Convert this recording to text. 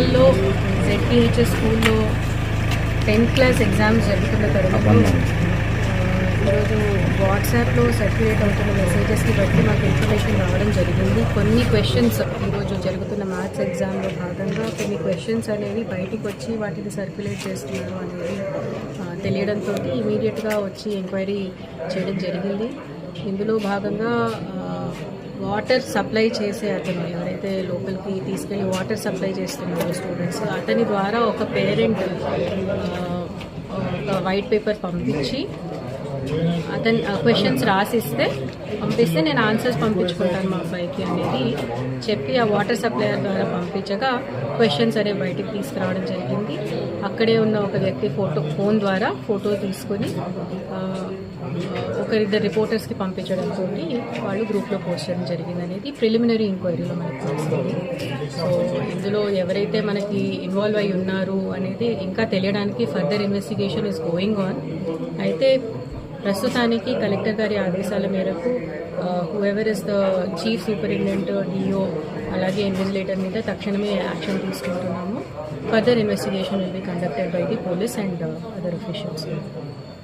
లోకల్లో జెడ్పిహెచ్ఎస్ స్కూల్లో tenth class exams జరుగుతున్న తరుణంలో ఆ, ఈరోజు వాట్సాప్లో సర్క్యులేట్ అవుతున్న మెసేజెస్ని బట్టి మాకు ఇన్ఫర్మేషన్ రావడం జరిగింది. కొన్ని క్వశ్చన్స్ ఈరోజు జరుగుతున్న మ్యాథ్స్ ఎగ్జామ్లో భాగంగా కొన్ని క్వశ్చన్స్ అనేవి బయటికి వచ్చి వాటిని సర్క్యులేట్ చేస్తున్నారు అనేది తెలియడంతో ఇమీడియట్గా వచ్చి ఎంక్వైరీ చేయడం జరిగింది. ఇందులో భాగంగా వాటర్ సప్లై చేసే అతను ఎవరైతే లోపలికి తీసుకెళ్ళి వాటర్ సప్లై చేస్తున్నారో స్టూడెంట్స్ అతని ద్వారా ఒక పేరెంట్ ఒక వైట్ పేపర్ పంపించి అతను క్వశ్చన్స్ రాసిస్తే పంపిస్తే నేను ఆన్సర్స్ పంపించుకుంటాను మా అబ్బాయికి అనేది చెప్పి ఆ వాటర్ సప్లయర్ ద్వారా పంపించగా క్వశ్చన్స్ అనేవి బయటికి తీసుకురావడం జరిగింది. అక్కడే ఉన్న ఒక వ్యక్తి ఫోటో ఫోన్ ద్వారా ఫోటో తీసుకొని ఒకరిద్దరు రిపోర్టర్స్కి పంపించడంతో వాళ్ళు గ్రూప్లో పోస్ట్ చేయడం జరిగింది అనేది ప్రిలిమినరీ ఇంక్వైరీలో మనకు తెలుస్తుంది. సో ఇందులో ఎవరైతే మనకి ఇన్వాల్వ్ అయి ఉన్నారు అనేది ఇంకా తెలియడానికి further investigation is going on. అయితే ప్రస్తుతానికి కలెక్టర్ గారి ఆదేశాల మేరకు whoever is the chief superintendent DO అలాగే ఇన్వెస్టిలేటర్ మీద తక్షణమే యాక్షన్ తీసుకుంటున్నాము. Further investigation will be conducted by the police and uh, other officials